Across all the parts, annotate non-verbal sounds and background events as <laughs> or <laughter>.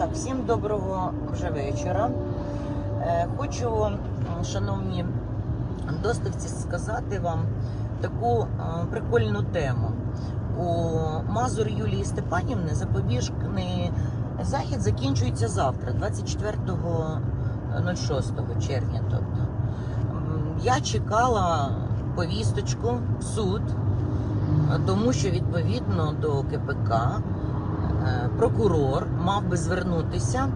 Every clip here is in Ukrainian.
Так, всім доброго вже вечора. Е, Хочу, шановні доставці, сказати вам таку е, прикольну тему. У Мазур Юлії Степанівни запобіжний захід закінчується завтра, 24.06 червня. Тобто я чекала повісточку в суд, е, тому що відповідно до КПК е, прокурор мав би звернутися.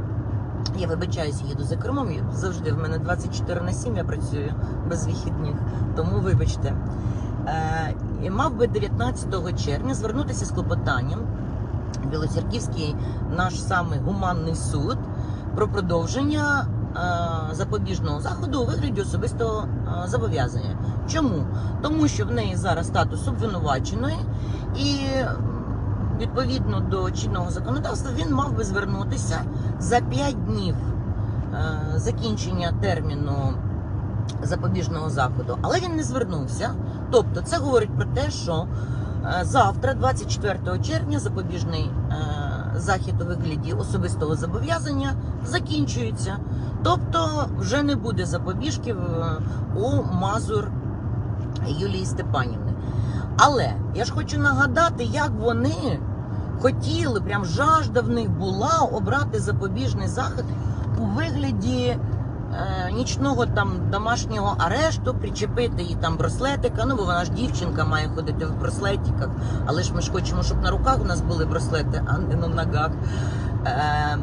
Я вибачаюся, їду за кермом. Завжди в мене 24 на 7, я працюю без вихідних, тому вибачте. Е, і мав би 19 червня звернутися з клопотанням Білоцерківський наш самий гуманний суд про продовження е, запобіжного заходу у вигляді особистого е, зобов'язання. Чому? Тому що в неї зараз статус обвинуваченої і відповідно до чинного законодавства він мав би звернутися за 5 днів е, закінчення терміну запобіжного заходу, але він не звернувся. Тобто, це говорить про те, що е, завтра, 24 червня, запобіжний е, захід у вигляді особистого зобов'язання закінчується. Тобто, вже не буде запобіжків у Мазур Юлії Степанівни. Але я ж хочу нагадати, як вони хотіли, прям жажда в них була обрати запобіжний захід у вигляді е, нічного там домашнього арешту, причепити їй там браслетика. Ну, бо вона ж дівчинка має ходити в браслетиках. Але ж ми ж хочемо, щоб на руках у нас були браслети, а не на ногах. Е,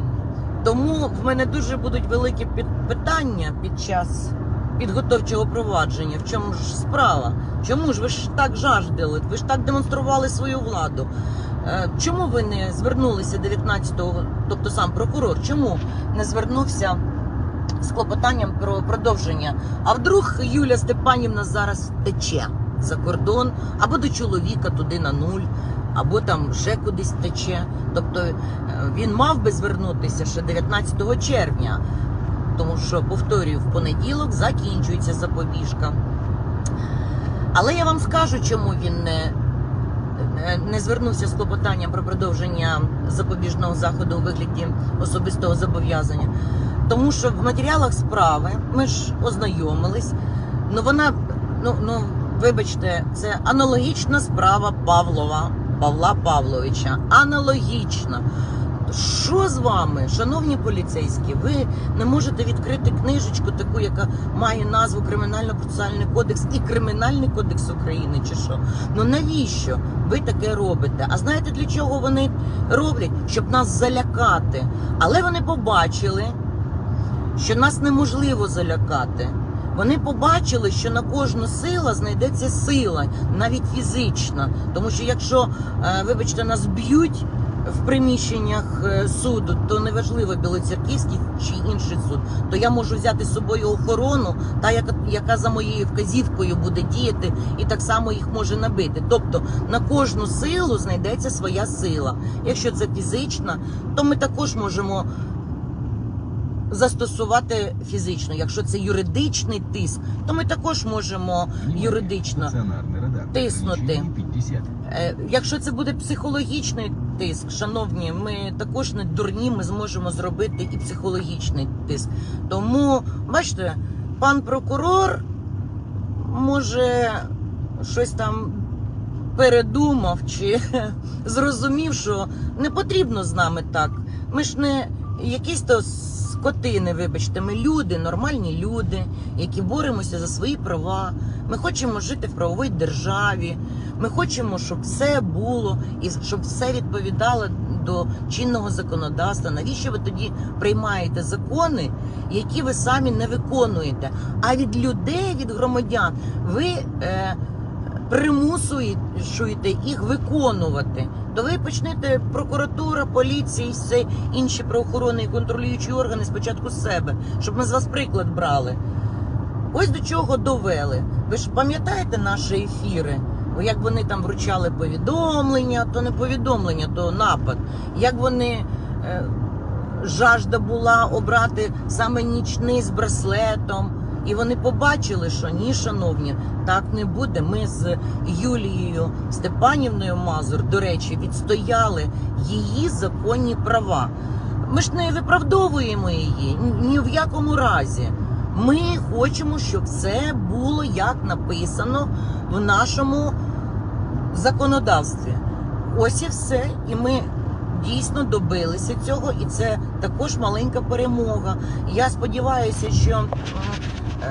тому в мене дуже будуть великі питання під час підготовчого провадження. В чому ж справа? Чому ж ви ж так жаждали? Ви ж так демонстрували свою владу? Е, Чому ви не звернулися 19-го, тобто сам прокурор, чому не звернувся з клопотанням про продовження? А вдруг Юля Степанівна зараз тече за кордон, або до чоловіка туди на нуль, або там ще кудись тече. Тобто е, він мав би звернутися ще 19 червня, тому що, повторюю, в понеділок закінчується запобіжка. Але я вам скажу, чому він не, не- звернувся з клопотанням про продовження запобіжного заходу у вигляді особистого зобов'язання. Тому що в матеріалах справи ми ж ознайомились. Ну вона, ну, ну вибачте, це аналогічна справа Павлова, Павла Павловича. Аналогічна. Що з вами, шановні поліцейські? Ви не можете відкрити книжечку, таку, яка має назву Кримінально-процесуальний кодекс і Кримінальний кодекс України, чи що? Ну навіщо ви таке робите? А знаєте для чого вони роблять? Щоб нас залякати. Але вони побачили, що нас неможливо залякати. Вони побачили, що на кожну сила знайдеться сила, навіть фізична. Тому що якщо, е, вибачте, нас б'ють в приміщеннях е, суду, то неважливо Білоцерківський чи інший суд, то я можу взяти з собою охорону, та яка, яка за моєю вказівкою буде діяти, і так само їх може набити. Тобто на кожну силу знайдеться своя сила. Якщо це фізична, то ми також можемо застосувати фізично. Якщо це юридичний тиск, то ми також можемо юридично. Тиснути. 50. Е, Якщо це буде психологічний тиск, шановні, ми також не дурні, ми зможемо зробити і психологічний тиск. Тому, бачите, пан прокурор може щось там передумав чи <laughs> зрозумів, що не потрібно з нами так. Ми ж не якісь то скотини, вибачте, ми люди, нормальні люди, які боремося за свої права. Ми хочемо жити в правовій державі. Ми хочемо, щоб все було і щоб все відповідало до чинного законодавства. Навіщо ви тоді приймаєте закони, які ви самі не виконуєте? А від людей, від громадян, ви е, примусуєте їх виконувати. То ви почнете прокуратура, поліція і все інші правоохоронні і контролюючі органи спочатку себе, щоб ми з вас приклад брали. Ось до чого довели. Ви ж пам'ятаєте наші ефіри? Як вони там вручали повідомлення, то не повідомлення, то напад. Як вони е, жажда була обрати саме нічний з браслетом. І вони побачили, що ні, шановні, так не буде. Ми з Юлією Степанівною Мазур, до речі, відстояли її законні права. ми ж не виправдовуємо її ні- в якому разі. Ми хочемо, щоб все було як написано в нашому законодавстві. Ось і все. І ми дійсно добилися цього, і це також маленька перемога. Я сподіваюся, що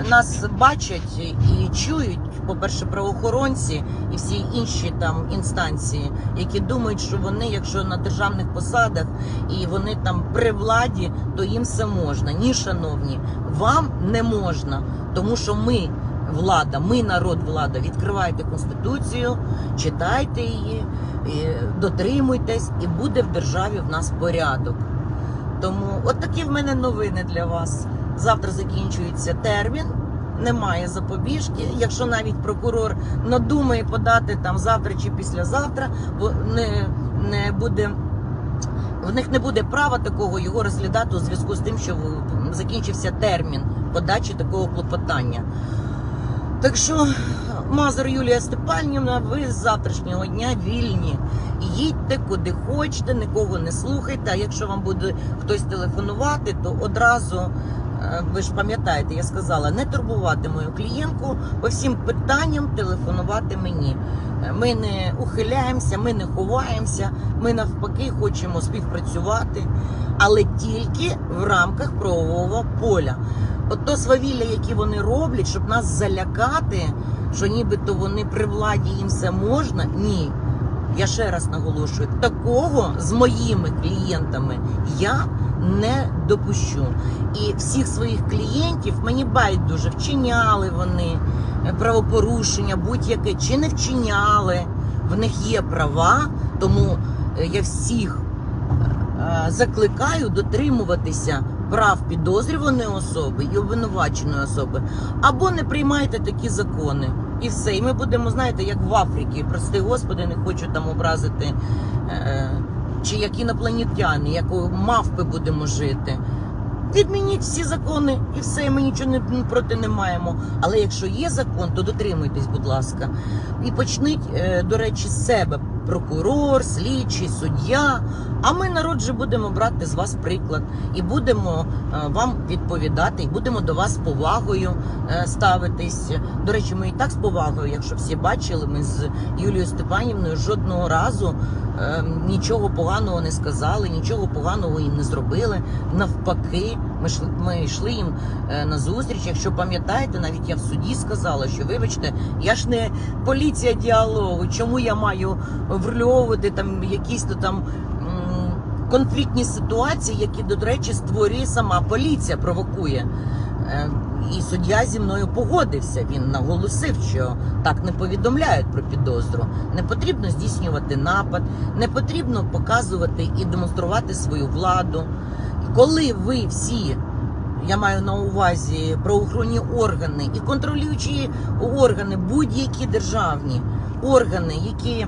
нас бачать і чують, по-перше, правоохоронці і всі інші там інстанції, які думають, що вони, якщо на державних посадах і вони там при владі, то їм все можна. Ні, шановні, вам не можна, тому що ми. Влада, ми народ влада. Відкривайте конституцію, читайте її, дотримуйтесь, і буде в державі в нас порядок. Тому от такі в мене новини для вас. Завтра закінчується термін, немає запобіжки. Якщо навіть прокурор надумає подати там завтра чи післязавтра, бо не, не буде. В них не буде права такого його розглядати у зв'язку з тим, що закінчився термін подачі такого клопотання. Так що, Мазур Юлія Степанівна, ви з завтрашнього дня вільні. Їдьте куди хочете, нікого не слухайте. А якщо вам буде хтось телефонувати, то одразу ви ж пам'ятаєте, я сказала, не турбувати мою клієнтку по всім питанням телефонувати мені. Ми не ухиляємося, ми не ховаємося, ми навпаки хочемо співпрацювати, але тільки в рамках правового поля. От то свавілля, які вони роблять, щоб нас залякати, що нібито вони при владі їм все можна. Ні. Я ще раз наголошую, такого з моїми клієнтами я не допущу. І всіх своїх клієнтів мені байдуже вчиняли вони правопорушення, будь-яке чи не вчиняли. В них є права, тому е, я всіх е, закликаю дотримуватися прав підозрюваної особи і обвинуваченої особи, або не приймайте такі закони. І все. І ми будемо, знаєте, як в Африці, прости господи, не хочу там образити, е, чи як інопланетяни, як мавпи будемо жити. Відмініть всі закони і все, ми нічого не проти не маємо. Але якщо є закон, то дотримуйтесь, будь ласка. І почніть, е, до речі, з себе прокурор, слідчий, суддя. А ми, народ, же будемо брати з вас приклад і будемо е, вам відповідати, і будемо до вас з повагою е, ставитись. До речі, ми і так з повагою, якщо всі бачили, ми з Юлією Степанівною жодного разу нічого поганого не сказали, нічого поганого їм не зробили. Навпаки, ми йшли, ми йшли їм е, на зустріч. Якщо пам'ятаєте, навіть я в суді сказала, що вибачте, я ж не поліція діалогу. Чому я маю врльовувати там якісь то там конфліктні ситуації, які, до речі, створює сама поліція, провокує. Е, І суддя зі мною погодився. Він наголосив, що так не повідомляють про підозру. Не потрібно здійснювати напад, не потрібно показувати і демонструвати свою владу. Коли ви всі, я маю на увазі правоохоронні органи і контролюючі органи, будь-які державні органи, які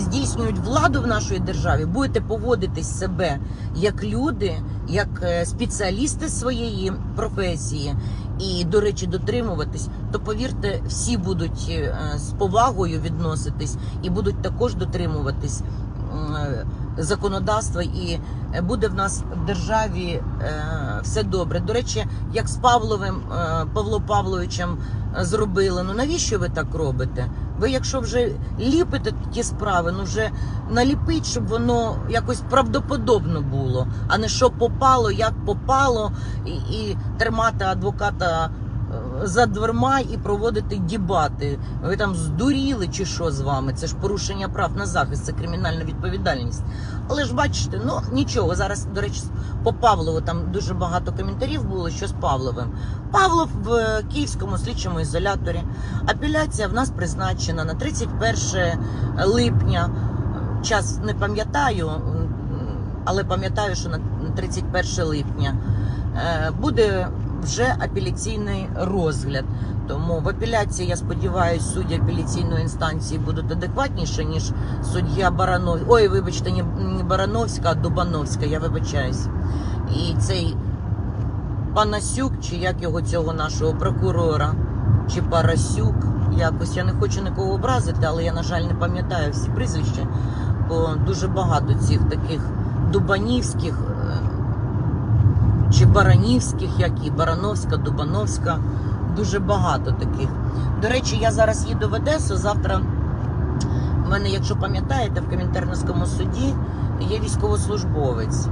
здійснюють владу в нашій державі, будете поводитись себе як люди, як е, спеціалісти своєї професії, і, до речі, дотримуватись, то повірте, всі будуть е, з повагою відноситись і будуть також дотримуватись е, законодавства, і е, буде в нас в державі е, все добре. До речі, як з Павловим е, Павло Павловичем зробили. Ну навіщо ви так робите? Ви, якщо вже ліпите ті справи, ну вже наліпіть, щоб воно якось правдоподобно було, а не що попало, як попало, і, і тримати адвоката за дверма і проводити дібати. Ви там здуріли чи що з вами? Це ж порушення прав на захист, це кримінальна відповідальність. Але ж бачите, ну нічого. Зараз, до речі, по Павлову там дуже багато коментарів було, що з Павловим. Павлов в е, Київському слідчому ізоляторі. Апеляція в нас призначена на 31 липня. Час не пам'ятаю, але пам'ятаю, що на 31 липня е, буде вже апеляційний розгляд. Тому в апеляції, я сподіваюся, судді апеляційної інстанції будуть адекватніші, ніж суддя Барановська. Ой, вибачте, не Барановська, а Дубановська, я вибачаюсь. І цей Панасюк, чи як його цього нашого прокурора, чи Парасюк, якось я не хочу нікого образити, але я, на жаль, не пам'ятаю всі прізвища, бо дуже багато цих таких дубанівських чи Баранівських, як і Барановська, Дубановська. Дуже багато таких. До речі, я зараз їду в Одесу. Завтра в мене, якщо пам'ятаєте, в Комінтернському суді є військовослужбовець.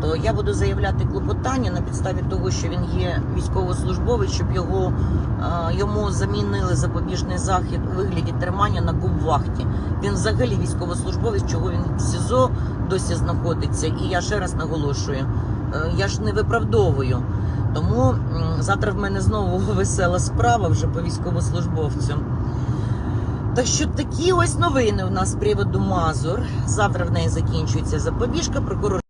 То я буду заявляти клопотання на підставі того, що він є військовослужбовець, щоб його е, йому замінили запобіжний захід у вигляді тримання на кубвахті. Він взагалі військовослужбовець, чого він в СІЗО досі знаходиться. І я ще раз наголошую, я ж не виправдовую. Тому завтра в мене знову <laughs> весела справа вже по військовослужбовцю. Так що такі ось новини у нас з приводу Мазур. Завтра в неї закінчується запобіжка. Прокурор